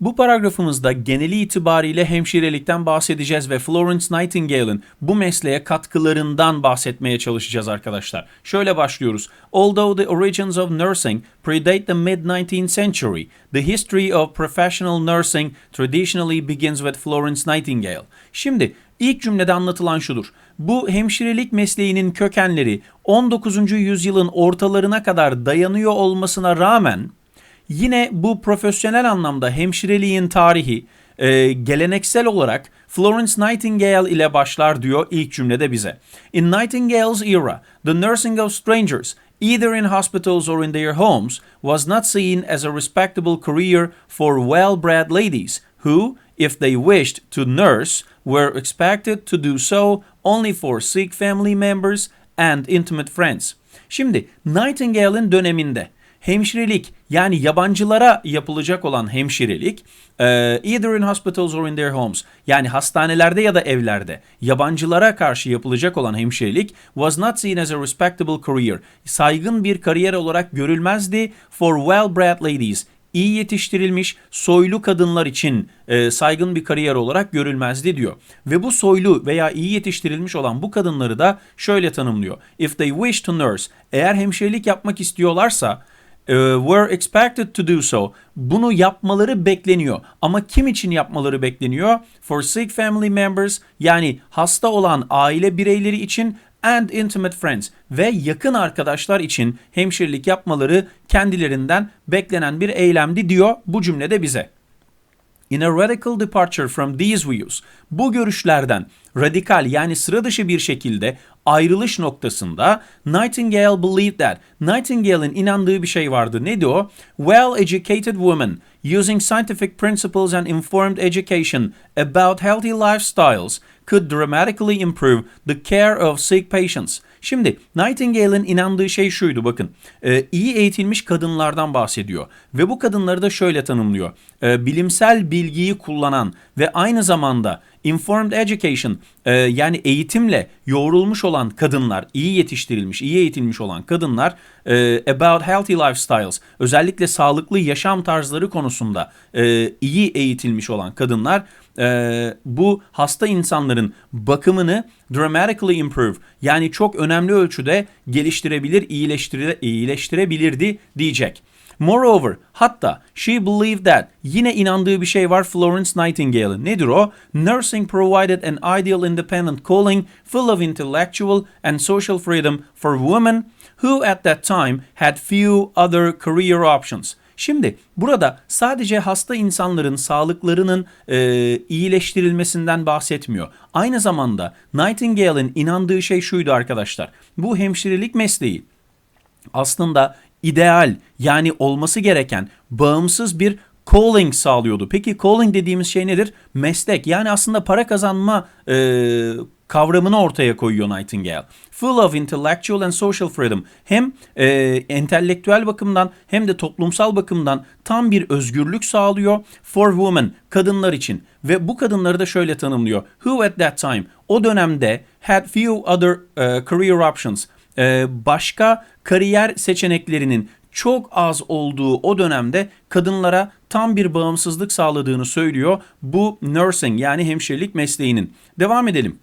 Bu paragrafımızda geneli itibariyle hemşirelikten bahsedeceğiz ve Florence Nightingale'ın bu mesleğe katkılarından bahsetmeye çalışacağız arkadaşlar. Şöyle başlıyoruz. Although the origins of nursing predate the mid-19th century, the history of professional nursing traditionally begins with Florence Nightingale. Şimdi ilk cümlede anlatılan şudur. Bu hemşirelik mesleğinin kökenleri 19. yüzyılın ortalarına kadar dayanıyor olmasına rağmen Yine bu profesyonel anlamda hemşireliğin tarihi e, geleneksel olarak Florence Nightingale ile başlar diyor ilk cümlede bize. In Nightingale's era, the nursing of strangers, either in hospitals or in their homes, was not seen as a respectable career for well-bred ladies who, if they wished to nurse, were expected to do so only for sick family members and intimate friends. Şimdi Nightingale'in döneminde hemşirelik yani yabancılara yapılacak olan hemşirelik e, either in hospitals or in their homes yani hastanelerde ya da evlerde yabancılara karşı yapılacak olan hemşirelik was not seen as a respectable career. Saygın bir kariyer olarak görülmezdi for well-bred ladies iyi yetiştirilmiş soylu kadınlar için e, saygın bir kariyer olarak görülmezdi diyor. Ve bu soylu veya iyi yetiştirilmiş olan bu kadınları da şöyle tanımlıyor. If they wish to nurse, eğer hemşirelik yapmak istiyorlarsa were expected to do so. Bunu yapmaları bekleniyor. Ama kim için yapmaları bekleniyor? For sick family members yani hasta olan aile bireyleri için and intimate friends ve yakın arkadaşlar için hemşirelik yapmaları kendilerinden beklenen bir eylemdi diyor bu cümlede bize. In a radical departure from these views, bu görüşlerden radikal yani sıra dışı bir şekilde ayrılış noktasında Nightingale believed that Nightingale'in inandığı bir şey vardı. Neydi o? Well-educated women using scientific principles and informed education about healthy lifestyles could dramatically improve the care of sick patients. Şimdi Nightingale'in inandığı şey şuydu bakın. E, iyi eğitilmiş kadınlardan bahsediyor. Ve bu kadınları da şöyle tanımlıyor. E, bilimsel bilgiyi kullanan ve aynı zamanda informed education e, yani eğitimle yoğrulmuş olan kadınlar, iyi yetiştirilmiş, iyi eğitilmiş olan kadınlar e, about healthy lifestyles özellikle sağlıklı yaşam tarzları konusunda e, iyi eğitilmiş olan kadınlar e, bu hasta insanların bakımını dramatically improve yani çok önemli ölçüde geliştirebilir, iyileştire, iyileştirebilirdi diyecek. Moreover, hatta she believed that yine inandığı bir şey var Florence Nightingale'ın. Nedir o? Nursing provided an ideal independent calling full of intellectual and social freedom for women who at that time had few other career options. Şimdi burada sadece hasta insanların sağlıklarının e, iyileştirilmesinden bahsetmiyor. Aynı zamanda Nightingale'in inandığı şey şuydu arkadaşlar. Bu hemşirelik mesleği aslında ideal yani olması gereken bağımsız bir calling sağlıyordu. Peki calling dediğimiz şey nedir? Meslek yani aslında para kazanma e, kavramını ortaya koyuyor Nightingale. Full of intellectual and social freedom. Hem e, entelektüel bakımdan hem de toplumsal bakımdan tam bir özgürlük sağlıyor. For women, kadınlar için. Ve bu kadınları da şöyle tanımlıyor. Who at that time, o dönemde had few other uh, career options. E, başka kariyer seçeneklerinin çok az olduğu o dönemde kadınlara tam bir bağımsızlık sağladığını söylüyor bu nursing yani hemşirelik mesleğinin. Devam edelim.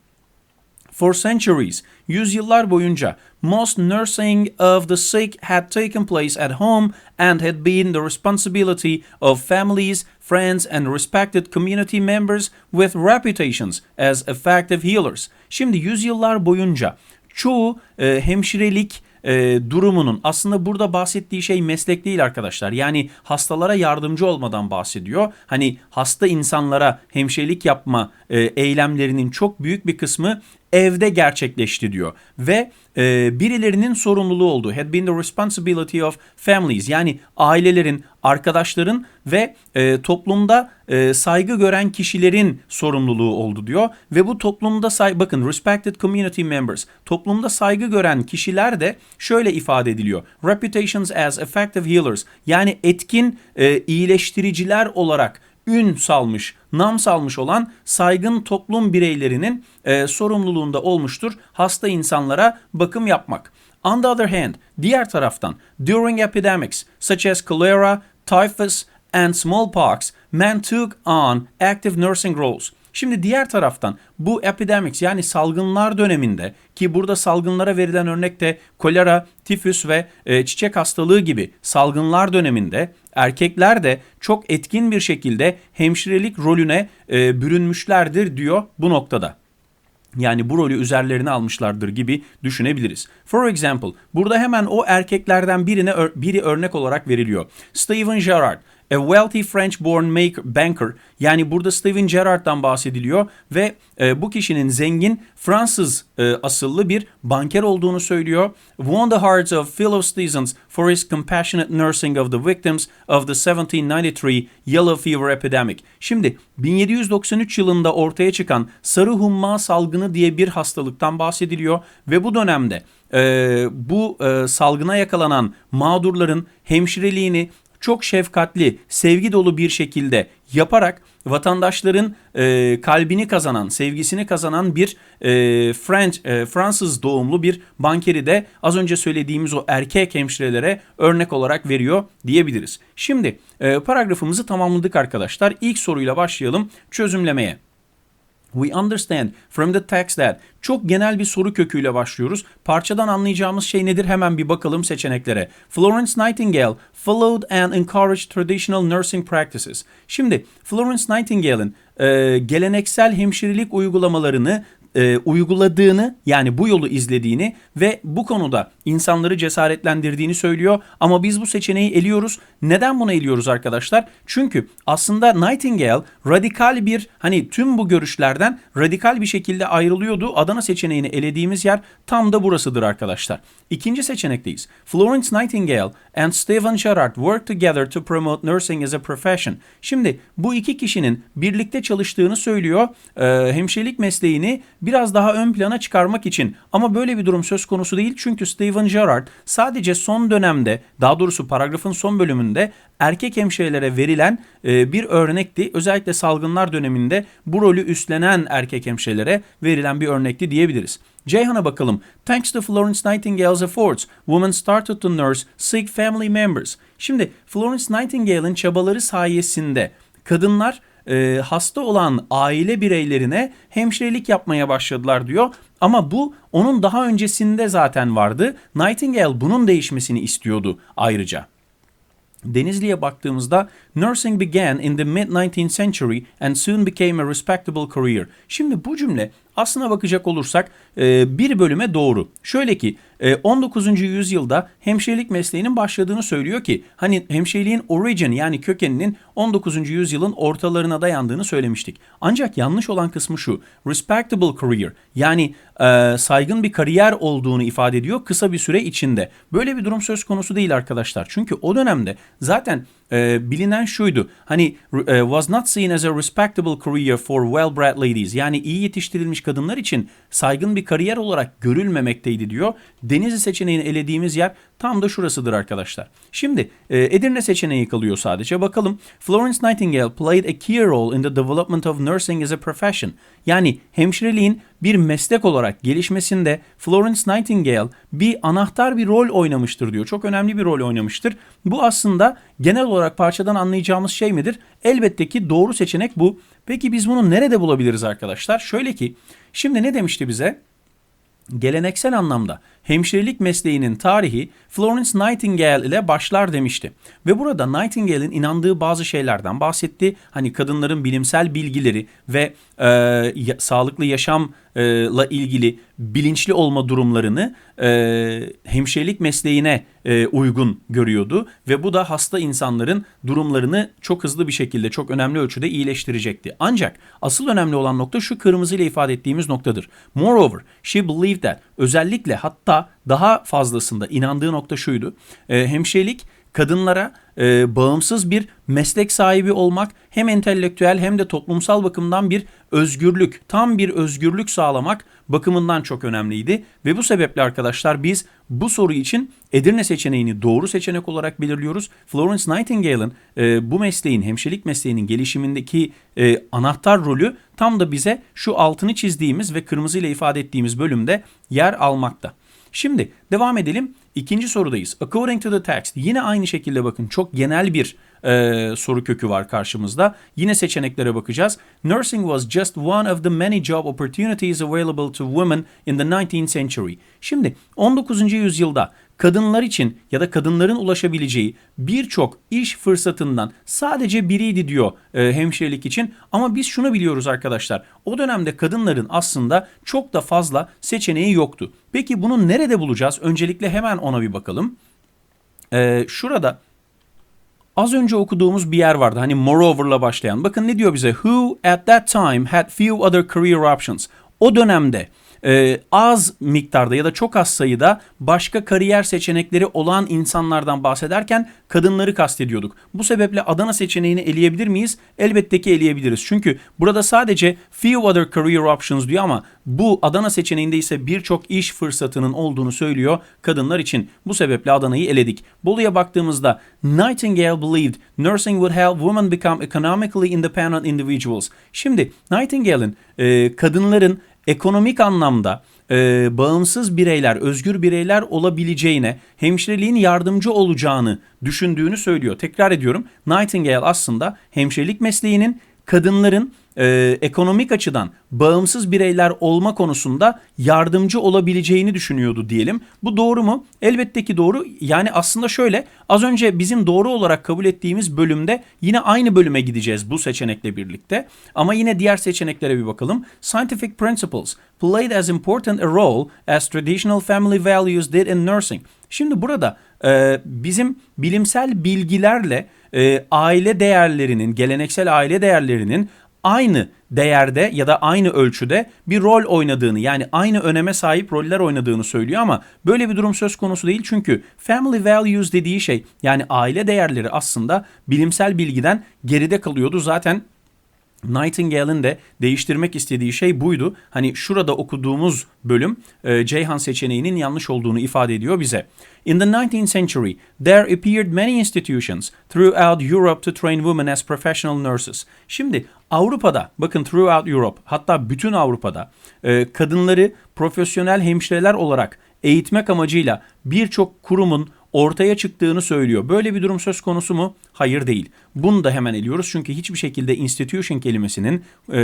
For centuries, yüzyıllar boyunca most nursing of the sick had taken place at home and had been the responsibility of families, friends and respected community members with reputations as effective healers. Şimdi yüzyıllar boyunca çoğu e, hemşirelik e, durumunun aslında burada bahsettiği şey meslek değil arkadaşlar. Yani hastalara yardımcı olmadan bahsediyor. Hani hasta insanlara hemşirelik yapma e, eylemlerinin çok büyük bir kısmı evde gerçekleşti diyor. Ve e, birilerinin sorumluluğu oldu. Had been the responsibility of families. Yani ailelerin, arkadaşların ve e, toplumda e, saygı gören kişilerin sorumluluğu oldu diyor. Ve bu toplumda say bakın respected community members. Toplumda saygı gören kişiler de şöyle ifade ediliyor. Reputations as effective healers. Yani etkin e, iyileştiriciler olarak ün salmış, nam salmış olan saygın toplum bireylerinin e, sorumluluğunda olmuştur hasta insanlara bakım yapmak. On the other hand, diğer taraftan, during epidemics such as cholera, typhus and smallpox, men took on active nursing roles. Şimdi diğer taraftan bu epidemics yani salgınlar döneminde ki burada salgınlara verilen örnek de kolera, tifüs ve e, çiçek hastalığı gibi salgınlar döneminde erkekler de çok etkin bir şekilde hemşirelik rolüne e, bürünmüşlerdir diyor bu noktada. Yani bu rolü üzerlerine almışlardır gibi düşünebiliriz. For example, burada hemen o erkeklerden birine biri örnek olarak veriliyor. Steven Gerrard A wealthy French-born banker yani burada Steven Gerrard'dan bahsediliyor ve e, bu kişinin zengin Fransız e, asıllı bir banker olduğunu söylüyor. Won the hearts of fellow citizens for his compassionate nursing of the victims of the 1793 Yellow Fever epidemic. Şimdi 1793 yılında ortaya çıkan sarı humma salgını diye bir hastalıktan bahsediliyor ve bu dönemde e, bu e, salgına yakalanan mağdurların hemşireliğini çok şefkatli, sevgi dolu bir şekilde yaparak vatandaşların e, kalbini kazanan, sevgisini kazanan bir e, French, e, Fransız doğumlu bir bankeri de az önce söylediğimiz o erkek hemşirelere örnek olarak veriyor diyebiliriz. Şimdi e, paragrafımızı tamamladık arkadaşlar. İlk soruyla başlayalım çözümlemeye. We understand from the text that çok genel bir soru köküyle başlıyoruz. Parçadan anlayacağımız şey nedir? Hemen bir bakalım seçeneklere. Florence Nightingale followed and encouraged traditional nursing practices. Şimdi Florence Nightingale'in e, geleneksel hemşirelik uygulamalarını e, uyguladığını yani bu yolu izlediğini ve bu konuda insanları cesaretlendirdiğini söylüyor. Ama biz bu seçeneği eliyoruz. Neden bunu eliyoruz arkadaşlar? Çünkü aslında Nightingale radikal bir hani tüm bu görüşlerden radikal bir şekilde ayrılıyordu. Adana seçeneğini elediğimiz yer tam da burasıdır arkadaşlar. İkinci seçenekteyiz. Florence Nightingale and Stephen Gerrard work together to promote nursing as a profession. Şimdi bu iki kişinin birlikte çalıştığını söylüyor. Ee, hemşirelik mesleğini biraz daha ön plana çıkarmak için. Ama böyle bir durum söz konusu değil. Çünkü Stephen Gerrard sadece son dönemde daha doğrusu paragrafın son bölümünde erkek hemşirelere verilen e, bir örnekti. Özellikle salgınlar döneminde bu rolü üstlenen erkek hemşirelere verilen bir örnekti diyebiliriz. Ceyhan'a bakalım. Thanks to Florence Nightingale's efforts, women started to nurse sick family members. Şimdi Florence Nightingale'in çabaları sayesinde kadınlar e, hasta olan aile bireylerine hemşirelik yapmaya başladılar diyor. Ama bu onun daha öncesinde zaten vardı. Nightingale bunun değişmesini istiyordu ayrıca. Denizli'ye baktığımızda nursing began in the mid 19th century and soon became a respectable career. Şimdi bu cümle aslına bakacak olursak e, bir bölüme doğru. Şöyle ki 19. E, yüzyılda hemşirelik mesleğinin başladığını söylüyor ki hani hemşireliğin origin yani kökeninin 19. yüzyılın ortalarına dayandığını söylemiştik. Ancak yanlış olan kısmı şu. Respectable career yani e, saygın bir kariyer olduğunu ifade ediyor kısa bir süre içinde. Böyle bir durum söz konusu değil arkadaşlar. Çünkü o dönemde zaten e, bilinen şuydu. Hani e, was not seen as a respectable career for well-bred ladies. Yani iyi yetiştirilmiş kadınlar için saygın bir kariyer olarak görülmemekteydi diyor. Denizli seçeneğini elediğimiz yer tam da şurasıdır arkadaşlar. Şimdi e, Edirne seçeneği kalıyor sadece. Bakalım Florence Nightingale played a key role in the development of nursing as a profession. Yani hemşireliğin bir meslek olarak gelişmesinde Florence Nightingale bir anahtar bir rol oynamıştır diyor. Çok önemli bir rol oynamıştır. Bu aslında genel olarak parçadan anlayacağımız şey midir? Elbette ki doğru seçenek bu. Peki biz bunu nerede bulabiliriz arkadaşlar? Şöyle ki şimdi ne demişti bize? Geleneksel anlamda hemşirelik mesleğinin tarihi Florence Nightingale ile başlar demişti. Ve burada Nightingale'in inandığı bazı şeylerden bahsetti. Hani kadınların bilimsel bilgileri ve e, ya, sağlıklı yaşamla ilgili bilinçli olma durumlarını e, hemşirelik mesleğine e, uygun görüyordu. Ve bu da hasta insanların durumlarını çok hızlı bir şekilde, çok önemli ölçüde iyileştirecekti. Ancak asıl önemli olan nokta şu kırmızı ile ifade ettiğimiz noktadır. Moreover, she believed that özellikle hatta daha fazlasında inandığı nokta şuydu. E, hemşirelik kadınlara e, bağımsız bir meslek sahibi olmak hem entelektüel hem de toplumsal bakımdan bir özgürlük, tam bir özgürlük sağlamak bakımından çok önemliydi. Ve bu sebeple arkadaşlar biz bu soru için Edirne seçeneğini doğru seçenek olarak belirliyoruz. Florence Nightingale'ın e, bu mesleğin, hemşirelik mesleğinin gelişimindeki e, anahtar rolü tam da bize şu altını çizdiğimiz ve kırmızı ile ifade ettiğimiz bölümde yer almakta. Şimdi devam edelim. ikinci sorudayız. According to the text. Yine aynı şekilde bakın çok genel bir e, soru kökü var karşımızda. Yine seçeneklere bakacağız. Nursing was just one of the many job opportunities available to women in the 19th century. Şimdi 19. yüzyılda kadınlar için ya da kadınların ulaşabileceği birçok iş fırsatından sadece biriydi diyor e, hemşirelik için. Ama biz şunu biliyoruz arkadaşlar. O dönemde kadınların aslında çok da fazla seçeneği yoktu. Peki bunu nerede bulacağız? Öncelikle hemen ona bir bakalım. E, şurada Az önce okuduğumuz bir yer vardı. Hani moreover'la başlayan. Bakın ne diyor bize? Who at that time had few other career options. O dönemde e, az miktarda ya da çok az sayıda başka kariyer seçenekleri olan insanlardan bahsederken kadınları kastediyorduk. Bu sebeple Adana seçeneğini eleyebilir miyiz? Elbette ki eleyebiliriz. Çünkü burada sadece few other career options diyor ama bu Adana seçeneğinde ise birçok iş fırsatının olduğunu söylüyor kadınlar için. Bu sebeple Adana'yı eledik. Bolu'ya baktığımızda Nightingale believed nursing would help women become economically independent individuals. Şimdi Nightingale'in e, kadınların ekonomik anlamda e, bağımsız bireyler, özgür bireyler olabileceğine, hemşireliğin yardımcı olacağını düşündüğünü söylüyor. Tekrar ediyorum, Nightingale aslında hemşirelik mesleğinin kadınların e, ekonomik açıdan bağımsız bireyler olma konusunda yardımcı olabileceğini düşünüyordu diyelim. Bu doğru mu? Elbette ki doğru. Yani aslında şöyle az önce bizim doğru olarak kabul ettiğimiz bölümde yine aynı bölüme gideceğiz bu seçenekle birlikte. Ama yine diğer seçeneklere bir bakalım. Scientific principles played as important a role as traditional family values did in nursing. Şimdi burada e, bizim bilimsel bilgilerle e, aile değerlerinin, geleneksel aile değerlerinin aynı değerde ya da aynı ölçüde bir rol oynadığını yani aynı öneme sahip roller oynadığını söylüyor ama böyle bir durum söz konusu değil çünkü family values dediği şey yani aile değerleri aslında bilimsel bilgiden geride kalıyordu. Zaten Nightingale'in de değiştirmek istediği şey buydu. Hani şurada okuduğumuz bölüm e, Ceyhan seçeneğinin yanlış olduğunu ifade ediyor bize. In the 19th century, there appeared many institutions throughout Europe to train women as professional nurses. Şimdi Avrupa'da, bakın throughout Europe, hatta bütün Avrupa'da e, kadınları profesyonel hemşireler olarak eğitmek amacıyla birçok kurumun ortaya çıktığını söylüyor. Böyle bir durum söz konusu mu? Hayır değil. Bunu da hemen eliyoruz çünkü hiçbir şekilde institution kelimesinin e,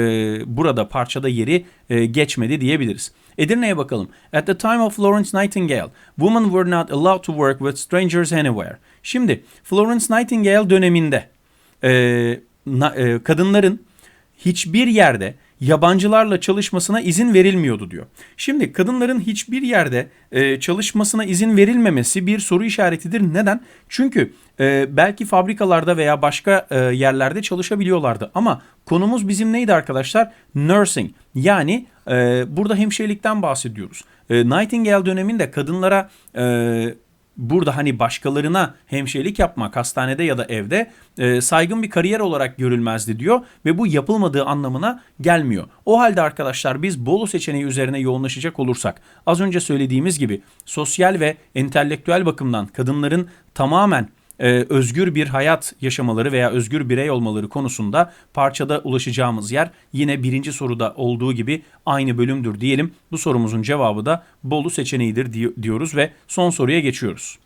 burada parçada yeri e, geçmedi diyebiliriz. Edirne'ye bakalım. At the time of Florence Nightingale, women were not allowed to work with strangers anywhere. Şimdi Florence Nightingale döneminde e, na, e, kadınların hiçbir yerde yabancılarla çalışmasına izin verilmiyordu diyor. Şimdi kadınların hiçbir yerde e, çalışmasına izin verilmemesi bir soru işaretidir. Neden? Çünkü e, belki fabrikalarda veya başka e, yerlerde çalışabiliyorlardı. Ama konumuz bizim neydi arkadaşlar? Nursing. Yani e, burada hemşirelikten bahsediyoruz. E, Nightingale döneminde kadınlara e, burada hani başkalarına hemşirelik yapmak hastanede ya da evde e, saygın bir kariyer olarak görülmezdi diyor ve bu yapılmadığı anlamına gelmiyor. O halde arkadaşlar biz Bolu seçeneği üzerine yoğunlaşacak olursak az önce söylediğimiz gibi sosyal ve entelektüel bakımdan kadınların tamamen e, özgür bir hayat yaşamaları veya özgür birey olmaları konusunda parçada ulaşacağımız yer yine birinci soruda olduğu gibi aynı bölümdür diyelim. Bu sorumuzun cevabı da Bolu seçeneğidir diyoruz ve son soruya geçiyoruz.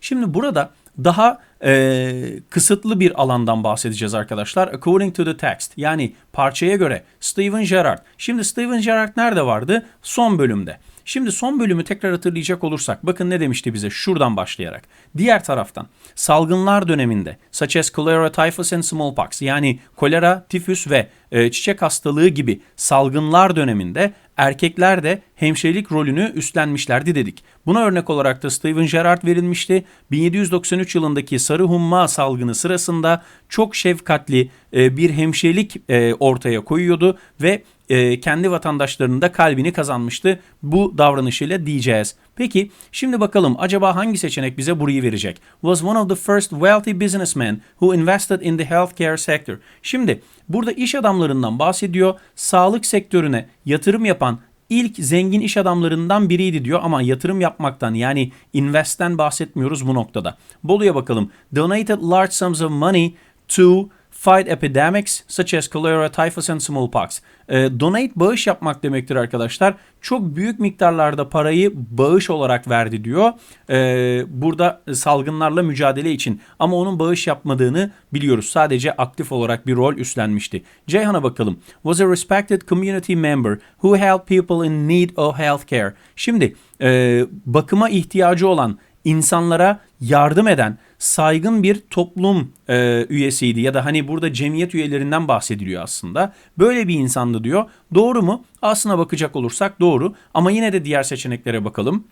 Şimdi burada daha e, kısıtlı bir alandan bahsedeceğiz arkadaşlar. According to the text yani parçaya göre Steven Gerrard. Şimdi Steven Gerrard nerede vardı? Son bölümde. Şimdi son bölümü tekrar hatırlayacak olursak bakın ne demişti bize şuradan başlayarak. Diğer taraftan salgınlar döneminde such as cholera, typhus and smallpox yani kolera, tifüs ve e, çiçek hastalığı gibi salgınlar döneminde erkekler de hemşirelik rolünü üstlenmişlerdi dedik. Buna örnek olarak da Steven Gerrard verilmişti. 1793 yılındaki sarı humma salgını sırasında çok şefkatli e, bir hemşirelik e, ortaya koyuyordu ve e, kendi vatandaşlarının da kalbini kazanmıştı bu davranışıyla diyeceğiz. Peki şimdi bakalım acaba hangi seçenek bize burayı verecek? Was one of the first wealthy businessmen who invested in the healthcare sector. Şimdi burada iş adamlarından bahsediyor. Sağlık sektörüne yatırım yapan ilk zengin iş adamlarından biriydi diyor ama yatırım yapmaktan yani investten bahsetmiyoruz bu noktada. Bolu'ya bakalım. Donated large sums of money to fight epidemics such as cholera, typhus and smallpox. E, donate bağış yapmak demektir arkadaşlar. Çok büyük miktarlarda parayı bağış olarak verdi diyor. E, burada salgınlarla mücadele için ama onun bağış yapmadığını biliyoruz. Sadece aktif olarak bir rol üstlenmişti. Ceyhan'a bakalım. Was a respected community member who helped people in need of healthcare. Şimdi e, bakıma ihtiyacı olan insanlara yardım eden saygın bir toplum e, üyesiydi ya da hani burada cemiyet üyelerinden bahsediliyor aslında. Böyle bir insandı diyor. Doğru mu? Aslına bakacak olursak doğru ama yine de diğer seçeneklere bakalım.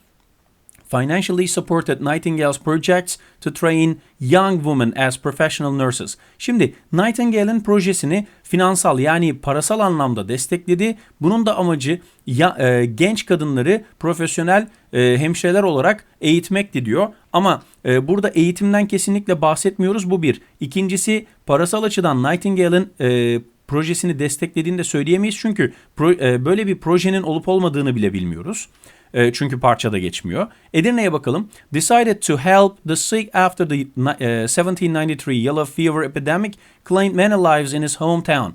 Financially supported Nightingale's projects to train young women as professional nurses. Şimdi Nightingale'in projesini finansal yani parasal anlamda destekledi. Bunun da amacı ya, e, genç kadınları profesyonel e, hemşireler olarak eğitmekti diyor. Ama e, burada eğitimden kesinlikle bahsetmiyoruz. Bu bir. İkincisi parasal açıdan Nightingale'in e, projesini desteklediğini de söyleyemeyiz. Çünkü böyle bir projenin olup olmadığını bile bilmiyoruz. E, çünkü parçada geçmiyor. Edirne'ye bakalım. Decided to help the sick after the e, 1793 yellow fever epidemic claimed many lives in his hometown.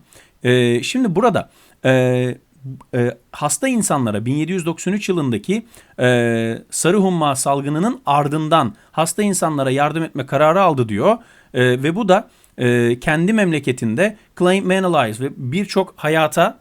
Şimdi burada e, hasta insanlara 1793 yılındaki e, sarı humma salgınının ardından hasta insanlara yardım etme kararı aldı diyor. E, ve bu da e, kendi memleketinde claim many lives ve birçok hayata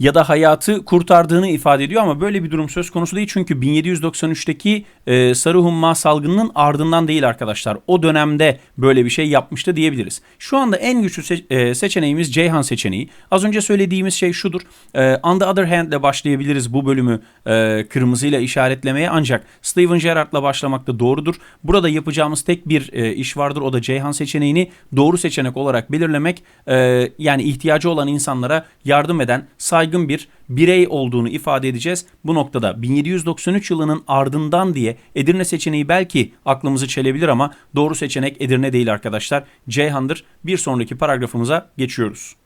ya da hayatı kurtardığını ifade ediyor ama böyle bir durum söz konusu değil. Çünkü 1793'teki e, sarı humma salgınının ardından değil arkadaşlar. O dönemde böyle bir şey yapmıştı diyebiliriz. Şu anda en güçlü se- e, seçeneğimiz Ceyhan seçeneği. Az önce söylediğimiz şey şudur. E, on the other hand ile başlayabiliriz bu bölümü e, kırmızıyla işaretlemeye ancak Steven Gerrard'la başlamak da doğrudur. Burada yapacağımız tek bir e, iş vardır. O da Ceyhan seçeneğini doğru seçenek olarak belirlemek. E, yani ihtiyacı olan insanlara yardım eden saygın bir birey olduğunu ifade edeceğiz. Bu noktada 1793 yılının ardından diye Edirne seçeneği belki aklımızı çelebilir ama doğru seçenek Edirne değil arkadaşlar. Ceyhan'dır. Bir sonraki paragrafımıza geçiyoruz.